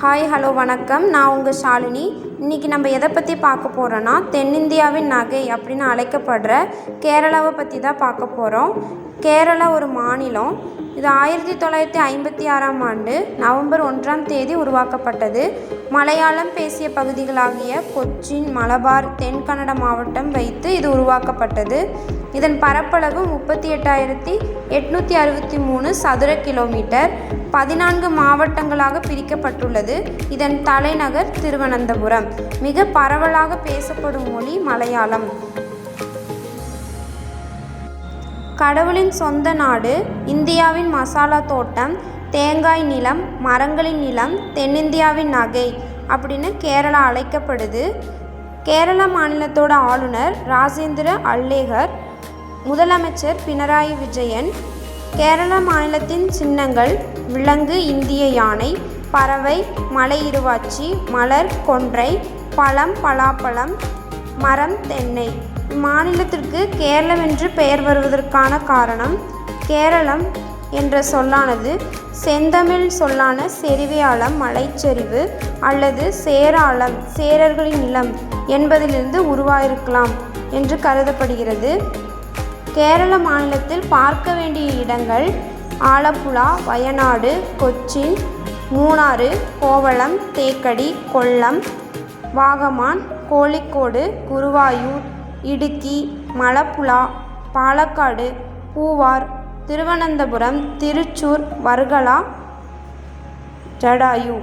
Hi hello வணக்கம். நான் உங்கள் ஷாலினி. இன்றைக்கி நம்ம எதை பற்றி பார்க்க போகிறோன்னா தென்னிந்தியாவின் நகை அப்படின்னு அழைக்கப்படுற கேரளாவை பற்றி தான் பார்க்க போகிறோம் கேரளா ஒரு மாநிலம். இது ஆயிரத்தி தொள்ளாயிரத்தி ஐம்பத்தி ஆறாம் ஆண்டு நவம்பர் ஒன்றாம் தேதி உருவாக்கப்பட்டது. மலையாளம் பேசிய பகுதிகளாகிய கொச்சின் மலபார் தென் கன்னட மாவட்டம் வைத்து இது உருவாக்கப்பட்டது. இதன் பரப்பளவு முப்பத்தி எட்டாயிரத்தி எட்நூற்றி அறுபத்தி மூணு சதுர கிலோமீட்டர். பதினான்கு மாவட்டங்களாக பிரிக்கப்பட்டுள்ளது. இதன் தலைநகர் திருவனந்தபுரம். மிக பரவலாக பேசப்படும் மொழி மலையாளம். கடவுளின் சொந்த நாடு இந்தியாவின் மசாலா தோட்டம் தேங்காய் நிலம் மரங்களின் நிலம் தென்னிந்தியாவின் நகை அப்படின்னு கேரளா அழைக்கப்படுது. கேரள மாநிலத்தோட ஆளுநர் ராஜேந்திர அல்லேகர் முதலமைச்சர் பினராயி விஜயன் கேரள மாநிலத்தின் சின்னங்கள் விலங்கு இந்திய யானை பறவை மலை இருவாச்சி மலர் கொன்றை பழம் பலாப்பழம் மரம் தென்னை. இம்மாநிலத்திற்கு கேரளம் என்று பெயர் வருவதற்கான காரணம் கேரளம் என்ற சொல்லானது செந்தமிழ் சொல்லான செறிவையாளம் மலைச்சரிவு அல்லது சேராளம் சேரர்களின் நிலம் என்பதிலிருந்து உருவாயிருக்கலாம் என்று கருதப்படுகிறது. கேரள மாநிலத்தில் பார்க்க வேண்டிய இடங்கள் ஆலப்புழா வயநாடு கொச்சின் மூணாறு கோவளம் தேக்கடி கொல்லம் வாகமான் கோழிக்கோடு குருவாயூர் இடுக்கி மலப்புழா பாலக்காடு பூவார் திருவனந்தபுரம் திருச்சூர் வர்கலா ஜடாயு.